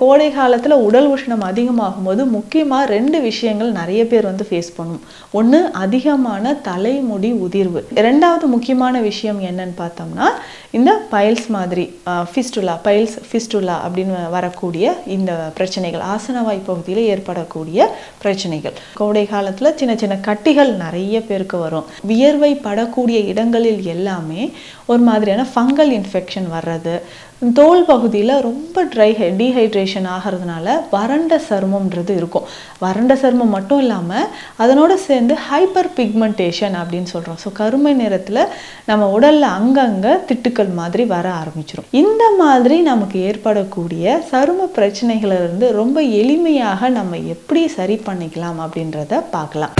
கோடை காலத்தில் உடல் உஷ்ணம் அதிகமாகும் போது முக்கியமாக ரெண்டு விஷயங்கள் நிறைய பேர் வந்து ஃபேஸ் பண்ணும். ஒன்று அதிகமான தலைமுடி உதிர்வு. ரெண்டாவது முக்கியமான விஷயம் என்னன்னு பார்த்தோம்னா இந்த பைல்ஸ் மாதிரி ஃபிஸ்டுலா பைல்ஸ் ஃபிஸ்டுலா அப்படின்னு வரக்கூடிய இந்த பிரச்சனைகள் ஆசனவாய் பகுதியில் ஏற்படக்கூடிய பிரச்சனைகள். கோடை காலத்தில் சின்ன சின்ன கட்டிகள் நிறைய பேருக்கு வரும். வியர்வை படக்கூடிய இடங்களில் எல்லாமே ஒரு மாதிரியான ஃபங்கல் இன்ஃபெக்ஷன் வர்றது தோல் பகுதியில் ரொம்ப ட்ரை டீஹைட்ரேஷன் ஆகிறதுனால வறண்ட சருமம்ன்றது இருக்கும். வறண்ட சருமம் மட்டும் இல்லாமல் அதனோட சேர்ந்து ஹைப்பர் பிக்மெண்டேஷன் அப்படின்னு சொல்கிறோம் ஸோ கருமை நிறத்தில் நம்ம உடலில் அங்கங்கே திட்டுக்கள் மாதிரி வர ஆரம்பிச்சிடும் இந்த மாதிரி நமக்கு ஏற்படக்கூடிய சரும பிரச்சனைகளிலிருந்து ரொம்ப எளிமையாக நம்ம எப்படி சரி பண்ணிக்கலாம் அப்படின்றத பார்க்கலாம்.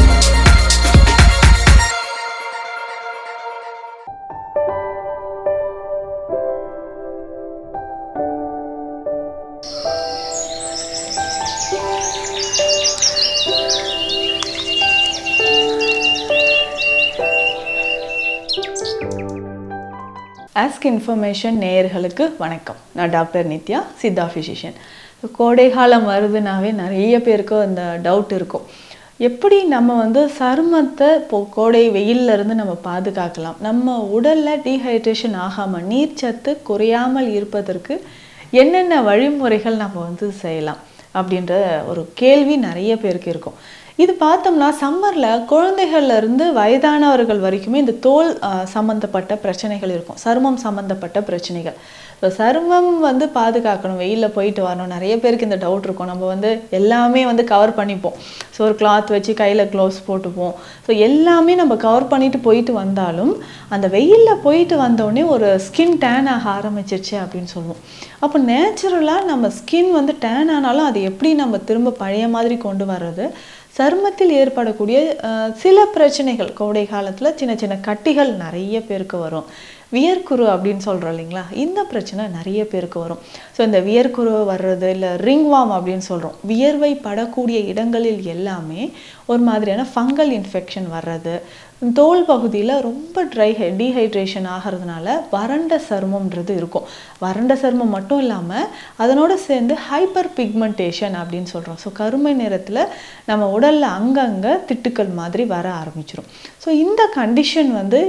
ஆஸ்க் இன்ஃபர்மேஷன் நேயர்களுக்கு வணக்கம். நான் டாக்டர் நித்யா சித்தா ஃபிசிஷியன் கோடை காலம் வருதுனாவே நிறைய பேருக்கு அந்த டவுட் இருக்கும். எப்படி நம்ம வந்து சருமத்தை இப்போ கோடை வெயில்ல இருந்து நம்ம பாதுகாக்கலாம்? நம்ம உடலில் டீஹைட்ரேஷன் ஆகாமல் நீர்ச்சத்து குறையாமல் இருப்பதற்கு என்னென்ன வழிமுறைகள் நம்ம வந்து செய்யலாம்? அப்படின்ற ஒரு கேள்வி நிறைய பேருக்கு இருக்கும். இது பார்த்தோம்னா சம்மரில் குழந்தைகள்லேருந்து வயதானவர்கள் வரைக்குமே இந்த தோல் சம்மந்தப்பட்ட பிரச்சனைகள் இருக்கும். சருமம் சம்மந்தப்பட்ட பிரச்சனைகள். ஸோ சருமம் வந்து பாதுகாக்கணும். வெயிலில் போயிட்டு வரணும். நிறைய பேருக்கு இந்த டவுட் இருக்கும். நம்ம வந்து எல்லாமே வந்து கவர் பண்ணிப்போம். ஸோ ஒரு கிளாத் வச்சு கையில் க்ளோவ்ஸ் போட்டுப்போம். ஸோ எல்லாமே நம்ம கவர் பண்ணிட்டு போயிட்டு வந்தாலும் அந்த வெயிலில் போயிட்டு வந்தோடனே ஒரு ஸ்கின் டேன் ஆக ஆரம்பிச்சிருச்சு அப்படின்னு சொல்லுவோம். அப்போ நேச்சுரலாக நம்ம ஸ்கின் வந்து டேன் ஆனாலும் அதை எப்படி நம்ம திரும்ப பழைய மாதிரி கொண்டு வர்றது? சருமத்தில் ஏற்படக்கூடிய சில பிரச்சனைகள். கோடை காலத்தில் சின்ன சின்ன கட்டிகள் நிறைய பேருக்கு வரும். வியர்க்குரு அப்படின்னு சொல்கிறோம் இல்லைங்களா? இந்த பிரச்சனை நிறைய பேருக்கு வரும். ஸோ இந்த வியர்க்குரு வர்றது இல்லை ரிங்வாம் அப்படின்னு சொல்கிறோம் வியர்வை படக்கூடிய இடங்களில் எல்லாமே ஒரு மாதிரியான ஃபங்கல் இன்ஃபெக்ஷன் வர்றது தோல் பகுதியில் ரொம்ப ட்ரை டீஹைட்ரேஷன் ஆகிறதுனால வறண்ட சருமம்ன்றது இருக்கும். வறண்ட சருமம் மட்டும் இல்லாமல் அதனோடு சேர்ந்து ஹைப்பர் பிக்மெண்டேஷன் அப்படின்னு சொல்கிறோம் ஸோ கருமை நிறத்தில் நம்ம உடலில் அங்கங்கே திட்டுக்கள் மாதிரி வர ஆரம்பிச்சிடும் ஸோ இந்த கண்டிஷன் வந்து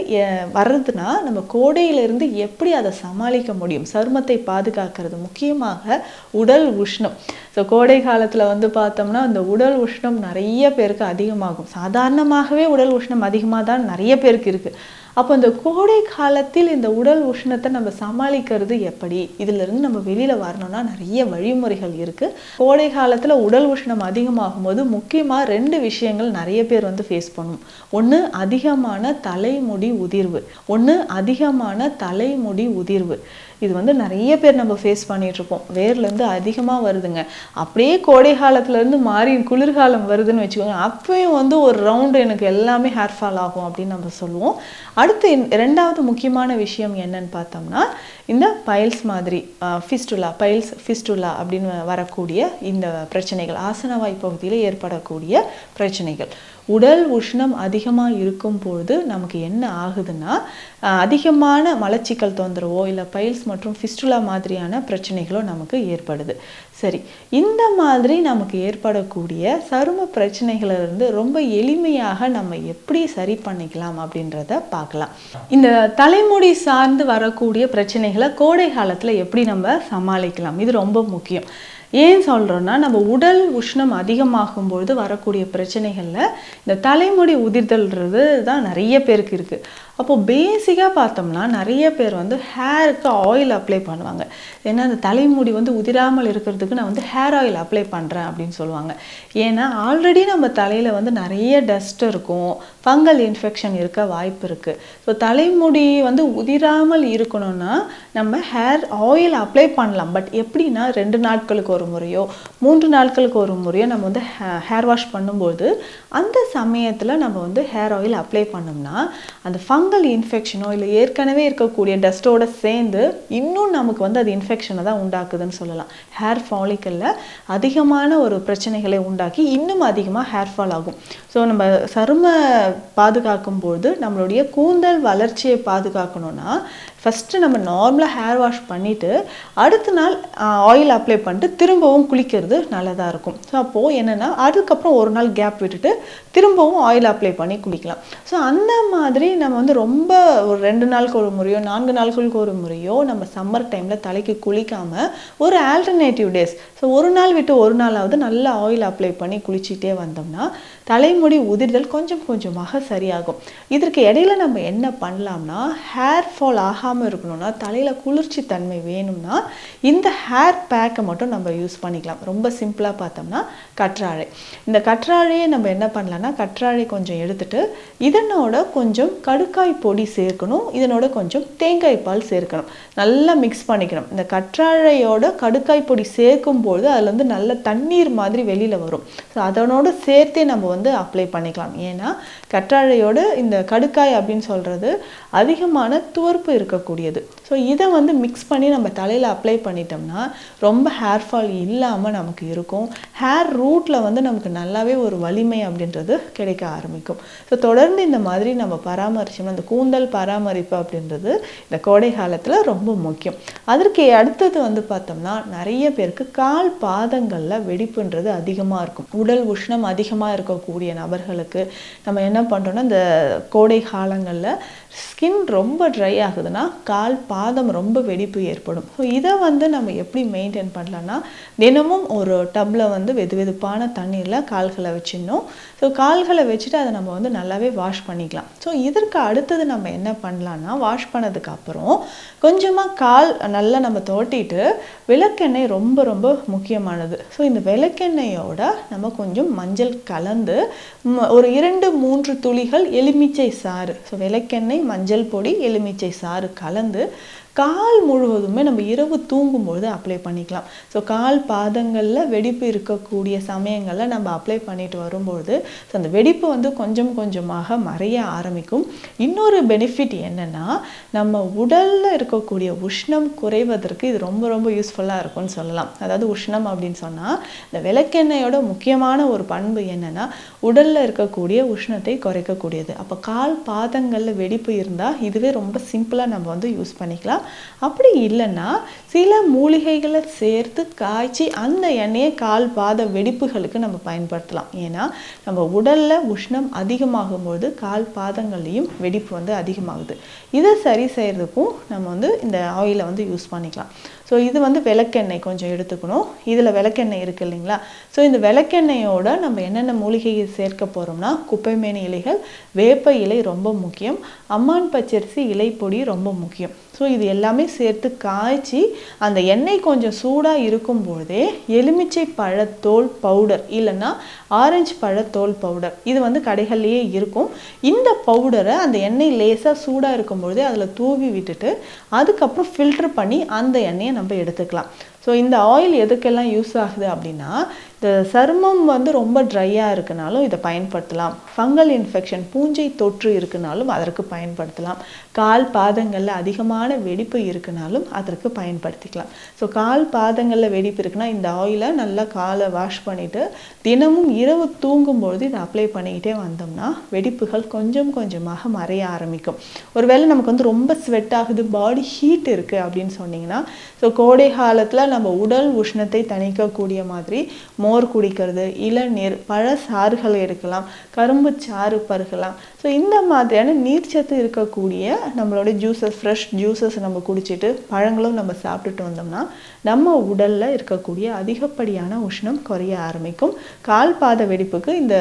வர்றதுனா நம்ம கோடையிலிருந்து எப்படி அதை சமாளிக்க முடியும்? சருமத்தை பாதுகாக்கிறது முக்கியமாக உடல் உஷ்ணம். ஸோ கோடை காலத்தில் வந்து பார்த்தோம்னா அந்த உடல் உஷ்ணம் நிறைய பேருக்கு அதிகமாகும். சாதாரணமாகவே உடல் உஷ்ணம் அதிகமாக தான் நிறைய பேருக்கு இருக்குது அப்போ இந்த கோடை காலத்தில் இந்த உடல் உஷ்ணத்தை நம்ம சமாளிக்கிறது எப்படி? இதிலிருந்து நம்ம வெளியில் வரணும்னா நிறைய வழிமுறைகள் இருக்குது கோடை காலத்தில் உடல் உஷ்ணம் அதிகமாகும் போது முக்கியமாக ரெண்டு விஷயங்கள் நிறைய பேர் வந்து ஃபேஸ் பண்ணும். ஒன்று அதிகமான தலைமுடி உதிர்வு. ஒன்று அதிகமான தலைமுடி உதிர்வு. இது வந்து நிறைய பேர் நம்ம ஃபேஸ் பண்ணிகிட்ருப்போம் வேர்லேருந்து அதிகமாக வருதுங்க. அப்படியே கோடை காலத்துலேருந்து மாறி குளிர்காலம் வருதுன்னு வச்சுக்கோங்க. அப்பயும் வந்து ஒரு ரவுண்டு எனக்கு எல்லாமே ஹேர் ஃபால் ஆகும் அப்படின்னு நம்ம சொல்லுவோம். அடுத்து ரெண்டாவது முக்கியமான விஷயம் என்னன்னு பார்த்தோம்னா இந்த பைல்ஸ் மாதிரி ஃபிஸ்டுலா பைல்ஸ் ஃபிஸ்டுலா அப்படின்னு வரக்கூடிய இந்த பிரச்சனைகள் ஆசனவாய் பகுதியில் ஏற்படக்கூடிய பிரச்சனைகள். உடல் உஷ்ணம் அதிகமாக இருக்கும் பொழுது நமக்கு என்ன ஆகுதுன்னா அதிகமான மலச்சிக்கல் தொந்தரவோ இல்லை பைல்ஸ் மற்றும் ஃபிஸ்டுலா மாதிரியான பிரச்சனைகளோ நமக்கு ஏற்படுது. சரி இந்த மாதிரி நமக்கு ஏற்படக்கூடிய சரும பிரச்சனைகளிலிருந்து ரொம்ப எளிமையாக நம்ம எப்படி சரி பண்ணிக்கலாம் அப்படின்றத பார்க்கலாம். இந்த தலைமுடி சார்ந்து வரக்கூடிய பிரச்சனைகளை கோடை காலத்தில் எப்படி நம்ம சமாளிக்கலாம்? இது ரொம்ப முக்கியம். ஏன் சொல்கிறோன்னா நம்ம உடல் உஷ்ணம் அதிகமாகும் பொழுது வரக்கூடிய பிரச்சனைகளில் இந்த தலைமுடி உதிர்தல்ன்றது தான் நிறைய பேருக்கு இருக்குது அப்போது பேசிக்காக பார்த்தோம்னா நிறைய பேர் வந்து ஹேருக்கு ஆயில் அப்ளை பண்ணுவாங்க. ஏன்னா அந்த தலைமுடி வந்து உதிராமல் இருக்கிறதுக்கு நான் வந்து ஹேர் ஆயில் அப்ளை பண்ணுறேன் அப்படின்னு சொல்லுவாங்க. ஏன்னா ஆல்ரெடி நம்ம தலையில் வந்து நிறைய டஸ்ட் இருக்கும். ஃபங்கல் இன்ஃபெக்ஷன் இருக்க வாய்ப்பு இருக்குது ஸோ தலைமுடி வந்து உதிராமல் இருக்கணும்னா நம்ம ஹேர் ஆயில் அப்ளை பண்ணலாம். பட் எப்படின்னா ரெண்டு நாட்களுக்கு ஒரு முறையோ மூன்று நாட்களுக்கு ஒரு முறையோ நம்ம வந்து ஹேர் வாஷ் பண்ணும்போது அந்த சமயத்தில் நம்ம வந்து ஹேர் ஆயில் அப்ளை பண்ணோம்னா அந்த ஃபங்கல் இன்ஃபெக்ஷனோ இல்லை ஏற்கனவே இருக்கக்கூடிய டஸ்ட்டோட சேர்ந்து இன்னும் நமக்கு வந்து அது இன்ஃபெக்ஷனை தான் உண்டாக்குதுன்னு சொல்லலாம். ஹேர் ஃபாலிக்கலில் அதிகமான ஒரு பிரச்சனைகளை உண்டாக்கி இன்னும் அதிகமாக ஹேர் ஃபால் ஆகும். ஸோ நம்ம சரும பாதுகாக்கும் போது நம்மளுடைய கூந்தல் வளர்ச்சியை பாதுகாக்கணும்னா ஃபஸ்ட்டு நம்ம நார்மலாக ஹேர் வாஷ் பண்ணிவிட்டு அடுத்த நாள் ஆயில் அப்ளை பண்ணிட்டு திரும்பவும் குளிக்கிறது நல்லதாக இருக்கும். ஸோ அப்போது என்னென்னா அதுக்கப்புறம் ஒரு நாள் கேப் விட்டுட்டு திரும்பவும் ஆயில் அப்ளை பண்ணி குளிக்கலாம். ஸோ அந்த மாதிரி நம்ம வந்து ரொம்ப ஒரு ரெண்டு நாளுக்கு ஒரு முறையோ நான்கு நாட்களுக்கு ஒரு முறையோ நம்ம சம்மர் டைமில் தலைக்கு குளிக்காமல் ஒரு ஆல்டர்னேட்டிவ் டேஸ் ஸோ ஒரு நாள் விட்டு ஒரு நாளாவது நல்ல ஆயில் அப்ளை பண்ணி குளிச்சிட்டே வந்தோம்னா தலைமுடி உதிர்தல் கொஞ்சம் கொஞ்சமாக சரியாகும். இதற்கு இடையில நம்ம என்ன பண்ணலாம்னா ஹேர் ஃபால் ஆகாமல் இருக்கணும்னா தலையில் குளிர்ச்சி தன்மை வேணும்னா இந்த ஹேர் பேக்கை மட்டும் நம்ம யூஸ் பண்ணிக்கலாம். ரொம்ப சிம்பிளாக பார்த்தோம்னா கற்றாழை. இந்த கற்றாழையை நம்ம என்ன பண்ணலாம்னா கற்றாழை கொஞ்சம் எடுத்துட்டு இதனோட கொஞ்சம் கடுக்காய் பொடி சேர்க்கணும். இதனோட கொஞ்சம் தேங்காய் பால் சேர்க்கணும். நல்லா மிக்ஸ் பண்ணிக்கணும். இந்த கற்றாழையோட கடுக்காய் பொடி சேர்க்கும் பொழுது வந்து நல்ல தண்ணீர் மாதிரி வெளியில் வரும். ஸோ அதனோட சேர்த்தே நம்ம வந்து அப்ளை பண்ணிக்கலாம். ஏன்னா கற்றாழையோட இந்த கடுக்காய் அப்படின்னு சொல்கிறது அதிகமான துவர்ப்பு இருக்கக்கூடியது. ஸோ இதை வந்து மிக்ஸ் பண்ணி நம்ம தலையில் அப்ளை பண்ணிட்டோம்னா ரொம்ப ஹேர் ஃபால் இல்லாமல் நமக்கு இருக்கும். ஹேர் ரூட்டில் வந்து நமக்கு நல்லாவே ஒரு வலிமை அப்படின்றது கிடைக்க ஆரம்பிக்கும். ஸோ தொடர்ந்து இந்த மாதிரி நம்ம பராமரிச்சோம்னா அந்த கூந்தல் பராமரிப்பு அப்படின்றது இந்த கோடை காலத்தில் ரொம்ப முக்கியம். அதற்கு அடுத்தது வந்து பார்த்தோம்னா நிறைய பேருக்கு கால் பாதங்களில் வெடிப்புன்றது அதிகமாக இருக்கும். உடல் உஷ்ணம் அதிகமாக இருக்கக்கூடிய நபர்களுக்கு நம்ம என்ன பண்ணுறோன்னா இந்த கோடை காலங்களில் ஸ்கின் ரொம்ப ட்ரை ஆகுதுன்னா கால் பா வாதம் ரொம்ப வெடிப்பு ஏற்படும். ஸோ இதை வந்து நம்ம எப்படி மெயின்டைன் பண்ணலான்னா தினமும் ஒரு டப்பில் வந்து வெது வெதுப்பான தண்ணீரில் கால்களை வச்சிடணும். ஸோ கால்களை வச்சுட்டு அதை நம்ம வந்து நல்லாவே வாஷ் பண்ணிக்கலாம். ஸோ இதற்கு அடுத்தது நம்ம என்ன பண்ணலான்னா வாஷ் பண்ணதுக்கு அப்புறம் கொஞ்சமாக கால் நல்லா நம்ம தோட்டிட்டு விளக்கெண்ணெய் ரொம்ப ரொம்ப முக்கியமானது. ஸோ இந்த விளக்கெண்ணெயோட நம்ம கொஞ்சம் மஞ்சள் கலந்து ஒரு இரண்டு மூன்று துளிகள் எலுமிச்சை சாறு. ஸோ விளக்கெண்ணெய் மஞ்சள் பொடி எலுமிச்சை சாறு கலந்து கால் முழுவதுமே நம்ம இரவு தூங்கும்பொழுது அப்ளை பண்ணிக்கலாம். ஸோ கால் பாதங்களில் வெடிப்பு இருக்கக்கூடிய சமயங்களில் நம்ம அப்ளை பண்ணிட்டு வரும்பொழுது ஸோ அந்த வெடிப்பு வந்து கொஞ்சம் கொஞ்சமாக மறைய ஆரம்பிக்கும். இன்னொரு பெனிஃபிட் என்னன்னா நம்ம உடலில் இருக்கக்கூடிய உஷ்ணம் குறைவதற்கு இது ரொம்ப ரொம்ப யூஸ்ஃபுல்லாக இருக்கும்னு சொல்லலாம். அதாவது உஷ்ணம் அப்படின்னு சொன்னால் இந்த விளக்கெண்ணெயோட முக்கியமான ஒரு பண்பு என்னன்னா உடலில் இருக்கக்கூடிய உஷ்ணத்தை குறைக்கக்கூடியது. அப்போ கால் பாதங்களில் வெடிப்பு இருந்தால் இதுவே ரொம்ப சிம்பிளாக நம்ம வந்து யூஸ் பண்ணி பண்ணிக்கலாம். அப்படி இல்லைன்னா சில மூலிகைகளை சேர்த்து காய்ச்சி அந்த எண்ணெயை கால் பாத வெடிப்புகளுக்கு நம்ம பயன்படுத்தலாம். ஏன்னா நம்ம உடலில் உஷ்ணம் அதிகமாகும் போது கால் பாதங்கள்லேயும் வெடிப்பு வந்து அதிகமாகுது. இதை சரி செய்கிறதுக்கும் நம்ம வந்து இந்த ஆயிலை வந்து யூஸ் பண்ணிக்கலாம். ஸோ இது வந்து விளக்கெண்ணெய் கொஞ்சம் எடுத்துக்கணும். இதில் விளக்கெண்ணெய் இருக்குது இல்லைங்களா? ஸோ இந்த விளக்கெண்ணெயோட நம்ம என்னென்ன மூலிகையை சேர்க்க போகிறோம்னா குப்பைமேனி இலைகள் வேப்ப இலை ரொம்ப முக்கியம். அம்மான் பச்சரிசி இலைப்பொடி ரொம்ப முக்கியம். ஸோ இது எல்லாமே சேர்த்து காய்ச்சி அந்த எண்ணெய் கொஞ்சம் சூடாக இருக்கும்பொழுதே எலுமிச்சை பழத்தோல் பவுடர் இல்லைன்னா ஆரஞ்சு பழத்தோல் பவுடர் இது வந்து கடைகள்லேயே இருக்கும். இந்த பவுடரை அந்த எண்ணெய் லேசாக சூடாக இருக்கும்பொழுதே அதில் தூவி விட்டுட்டு அதுக்கப்புறம் ஃபில்டர் பண்ணி அந்த எண்ணெயை நம்ம எடுத்துக்கலாம். ஸோ இந்த ஆயில் எதுக்கெல்லாம் யூஸ் ஆகுது அப்படின்னா இந்த சருமம் வந்து ரொம்ப ட்ரையாக இருக்குனாலும் இதை பயன்படுத்தலாம். ஃபங்கல் இன்ஃபெக்ஷன் பூஞ்சை தொற்று இருக்குனாலும் அதற்கு பயன்படுத்தலாம். கால் பாதங்களில் அதிகமான வெடிப்பு இருக்குனாலும் அதற்கு பயன்படுத்திக்கலாம். ஸோ கால் பாதங்களில் வெடிப்பு இருக்குன்னா இந்த ஆயிலை நல்லா காலை வாஷ் பண்ணிவிட்டு தினமும் இரவு தூங்கும்பொழுது இதை அப்ளை பண்ணிக்கிட்டே வந்தோம்னா வெடிப்புகள் கொஞ்சம் கொஞ்சமாக மறைய ஆரம்பிக்கும். ஒருவேளை நமக்கு வந்து ரொம்ப ஸ்வெட் ஆகுது பாடி ஹீட் இருக்குது அப்படின்னு சொன்னீங்கன்னா ஸோ கோடை காலத்தில் நம்ம உடல் உஷ்ணத்தை தணிக்கக்கூடிய மாதிரி மோர் குடிக்கிறது இளநீர் பழ சாறுகள் எடுக்கலாம் கரும்பு சாறு பருகலாம். ஸோ இந்த மாதிரியான நீர்ச்சத்து இருக்கக்கூடிய நம்மளோட ஜூஸஸ் ஃப்ரெஷ் ஜூஸஸ் நம்ம குடிச்சிட்டு பழங்களும் நம்ம சாப்பிட்டுட்டு வந்தோம்னா நம்ம உடலில் இருக்கக்கூடிய அதிகப்படியான உஷ்ணம் குறைய ஆரம்பிக்கும். கால் பாத வெடிப்புக்கு இந்த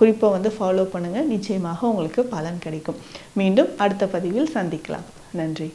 குறிப்பை வந்து ஃபாலோ பண்ணுங்கள் நிச்சயமாக உங்களுக்கு பலன் கிடைக்கும். மீண்டும் அடுத்த பதிவில் சந்திக்கலாம். நன்றி.